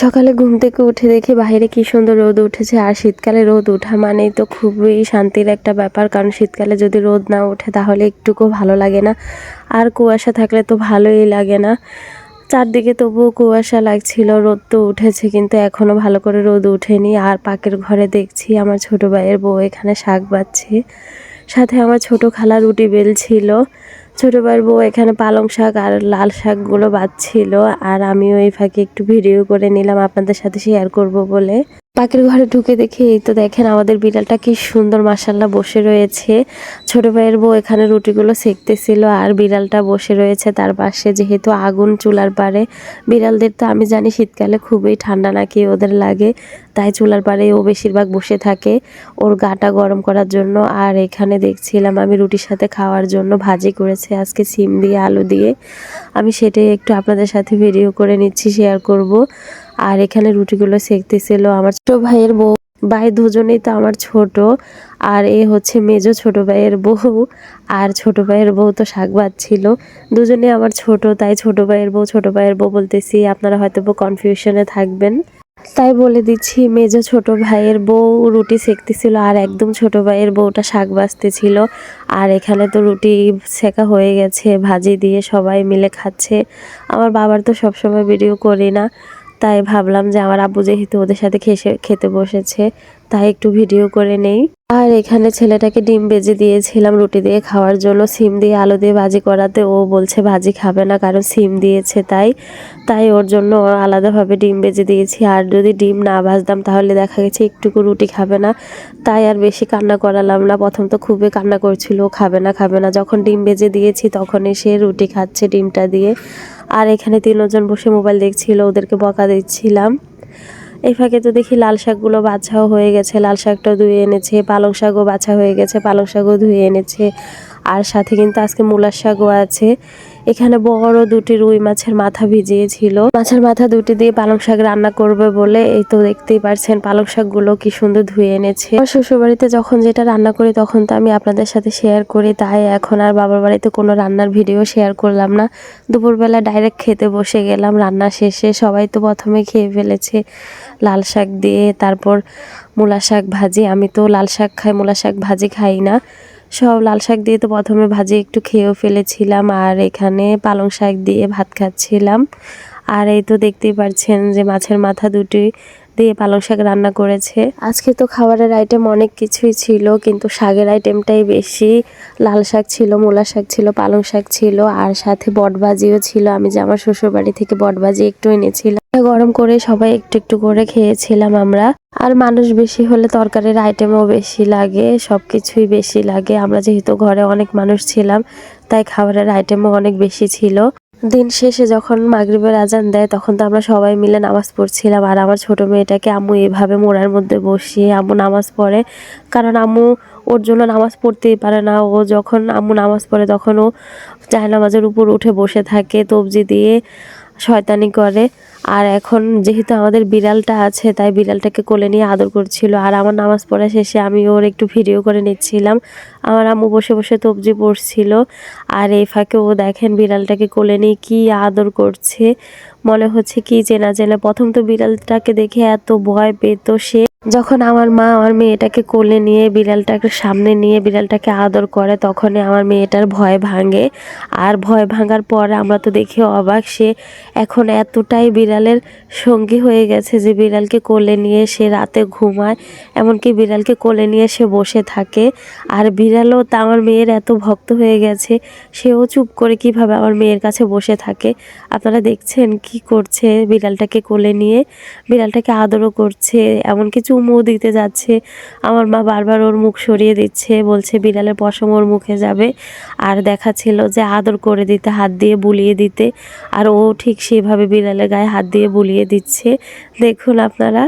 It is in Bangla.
সকালে ঘুম থেকে উঠে দেখি বাইরে কি সুন্দর রোদ উঠেছে, আর শীতকালে রোদ ওঠা মানেই তো খুবই শান্তির একটা ব্যাপার, কারণ শীতকালে যদি রোদ না ওঠে তাহলে একটুকু ভালো লাগে না। আর কুয়াশা থাকলে তো ভালোই লাগে না। চারদিকে তবুও কুয়াশা লাগছিল, রোদ তো উঠেছে, কিন্তু এখনও ভালো করে রোদ উঠেনি আর পাকের ঘরে দেখছি আমার ছোট ভাইয়ের বউ এখানে শাক বাচ্ছে। সাথে আমার ছোট খালা রুটি বেলছিল। ছোট ভাইয়ের বউ এখানে পালং শাক আর লাল শাকগুলো বাঁচছিল, আর আমিও এই ফাঁকে একটু ভিডিও করে নিলাম, আপনাদের সাথে শেয়ার করব বলে। পাখির ঘরে ঢুকে দেখি, এই তো দেখেন আমাদের বিড়ালটা কি সুন্দর মাসাল্লাহ বসে রয়েছে। ছোট ভাইয়ের বউ এখানে রুটিগুলো সেকতেছিল আর বিড়ালটা বসে রয়েছে তার পাশে, যেহেতু আগুন চুলার পারে বিড়ালদের তো আমি জানি শীতকালে খুবই ঠান্ডা নাকি ওদের লাগে, তাই চুলার পারে ও বেশিরভাগ বসে থাকে ওর গাটা গরম করার জন্য। আর এখানে দেখছিলাম আমি রুটির সাথে খাওয়ার জন্য ভাজি করেছে আজকে সিম দিয়ে, আলু দিয়ে। আমি সেটাই একটু আপনাদের সাথে ভিডিও করে নিচ্ছি, শেয়ার করব। আর এখানে রুটিগুলো সেকতেছিল আমার ছোট ভাইয়ের বউ। ভাই দুজনেই তো আমার ছোট। আর এ হচ্ছে মেজো ছোট ভাইয়ের বউ। আর ছোট ভাইয়ের বউ তো শাক ছিল। দুজনে আমার ছোট, তাই ছোট ভাইয়ের বউ, ছোট ভাইয়ের বউ বলতেছি, আপনারা হয়তো কনফিউশনে থাকবেন। তাই বলে দিচ্ছি, মেজো ছোট ভাইয়ের বউ রুটি সেকতেছিল আর একদম ছোট ভাইয়ের বউটা শাক বাজতেছিল আর এখানে তো রুটি সেকা হয়ে গেছে, ভাজি দিয়ে সবাই মিলে খাচ্ছে। আমার বাবার তো সবসময় ভিডিও করি না। তাই ভাবলাম যে আমার আব্বু যেহেতু ওদের সাথে খেসে, খেতে বসেছে, তাই একটু ভিডিও করে নেই। আর এখানে ছেলেটাকে ডিম বেজে দিয়েছিলাম রুটি দিয়ে খাওয়ার জন্য। সিম দিয়ে আলু দিয়ে ভাজি করাতে ও বলছে ভাজি খাবে না, কারণ সিম দিয়েছে তাই। তাই ওর জন্য আলাদাভাবে ডিম বেজে দিয়েছি। আর যদি ডিম না ভাজতাম তাহলে দেখা গেছে একটুকু রুটি খাবে না। তাই আর বেশি কান্না করালাম না। প্রথম তো খুবই কান্না করছিল খাবে না খাবে না। যখন ডিম বেজে দিয়েছি তখন এসে রুটি খাচ্ছে ডিমটা দিয়ে। আর এখানে তিনজন বসে মোবাইল দেখছিল, ওদেরকে বকা দিচ্ছিলাম। এই ফাঁকে তো দেখি লাল শাকগুলো বাছাও হয়ে গেছে, লাল শাকটা ধুয়ে এনেছে, পালং শাকও বাছা হয়ে গেছে, পালং শাকও ধুয়ে এনেছে। আর সাথে কিন্তু আজকে মূলার শাকও আছে। এখানে বড় দুটি রুই মাছের মাথা ভিজিয়েছিল। মাছের মাথা দুটি দিয়ে পালং শাক রান্না করবে বলে এই তো দেখতেই পারছেন পালং শাকগুলো কি সুন্দর ধুয়ে এনেছে। শ্বশুর বাড়িতে যখন যেটা রান্না করি তখন তো আমি আপনাদের সাথে শেয়ার করি, তাই এখন আর বাবার বাড়িতে কোনো রান্নার ভিডিও শেয়ার করলাম না। দুপুরবেলা ডাইরেক্ট খেতে বসে গেলাম, রান্না শেষে সবাই তো প্রথমে খেয়ে ফেলেছে। লাল শাক দিয়ে তারপর মূলা শাক ভাজি, আমি তো লাল শাক খাই, মূলা শাক ভাজি খাই না। সব লাল শাক দিয়ে তো প্রথমে ভাজি একটু খেয়েও ফেলেছিলাম, আর এখানে পালং শাক দিয়ে ভাত খাচ্ছিলাম। আর এই তো দেখতেই পাচ্ছেন যে মাছের মাথা দুটি দিয়ে পালং শাক রান্না করেছে। আজকে তো খাবারের আইটেম অনেক কিছুই ছিল, কিন্তু শাকের আইটেমটাই বেশি। লাল শাক ছিল, মূলা শাক ছিল, পালং শাক ছিল, আর সাথে বটবাজিও ছিল। আমি যে আমার শ্বশুর বাড়ি থেকে বটবাজি একটু এনেছিলাম। গরম করে সবাই একটু একটু করে খেয়েছিলাম আমরা। আর মানুষ বেশি হলে তরকারির আইটেমও বেশি লাগে সব কিছুই বেশি লাগে। আমরা যেহেতু ঘরে অনেক মানুষ ছিলাম, তাই খাবারের আইটেমও অনেক বেশি ছিল। দিন শেষে যখন মাগরিবের আজান দেয়, তখন তো আমরা সবাই মিলে নামাজ পড়ছিলাম। আর আমার ছোট মেয়েটাকে আম্মু এভাবে মোড়ার মধ্যে বসিয়ে আম্মু নামাজ পড়ে। কারণ আম্মু ওর জন্য নামাজ পড়তেই পারে না। ও যখন আম্মু নামাজ পড়ে, তখন ও চায় নামাজের উপর উঠে বসে থাকে, তবজি দিয়ে শয়তানি করে। আর এখন যেহেতু আমাদের বিড়ালটা আছে, তাই বিড়ালটাকে কোলে নিয়ে আদর করছিল। আর আমার নামাজ পড়া শেষে আমি ওর একটু ভিডিও করে নিচ্ছিলাম। আমার আম্মু বসে বসে তবজি পড়ছিল। আর এই ফাঁকে ও দেখেন বিড়ালটাকে কোলে নিয়ে কী আদর করছে। মনে হচ্ছে কি চেনা চেনা প্রথম তো বিড়ালটাকে দেখে এত ভয় পেত সে। যখন আমার মা আমার মেয়েটাকে কোলে নিয়ে বিড়ালটাকে সামনে নিয়ে বিড়ালটাকে আদর করে, তখনই আমার মেয়েটার ভয় ভাঙে। আর ভয় ভাঙার পর আমরা তো দেখি অবাক, সে এখন এতটাই বিড়ালের সঙ্গী হয়ে গেছে যে বিড়ালকে কোলে নিয়ে সে রাতে ঘুমায়, এমনকি বিড়ালকে কোলে নিয়ে সে বসে থাকে। আর বিড়ালও তা আমার মেয়ের এত ভক্ত হয়ে গেছে, সেও চুপ করে কীভাবে আমার মেয়ের কাছে বসে থাকে। আপনারা দেখছেন কি করছে বিড়ালটাকে কোলে নিয়ে, বিড়ালটাকে আদরও করছে, এমনকি চুমু দিতে যাচ্ছে। আমার মা বারবার ওর মুখ সরিয়ে দিচ্ছে, বলছে, বিড়ালের পশম ওর মুখে যাবে। আর দেখাচ্ছিল যে আদর করে দিতে, হাত দিয়ে বুলিয়ে দিতে। আর ও ঠিক সেভাবে বিড়ালের গায়ে হাত দিয়ে বুলিয়ে দিচ্ছে। দেখুন আপনারা।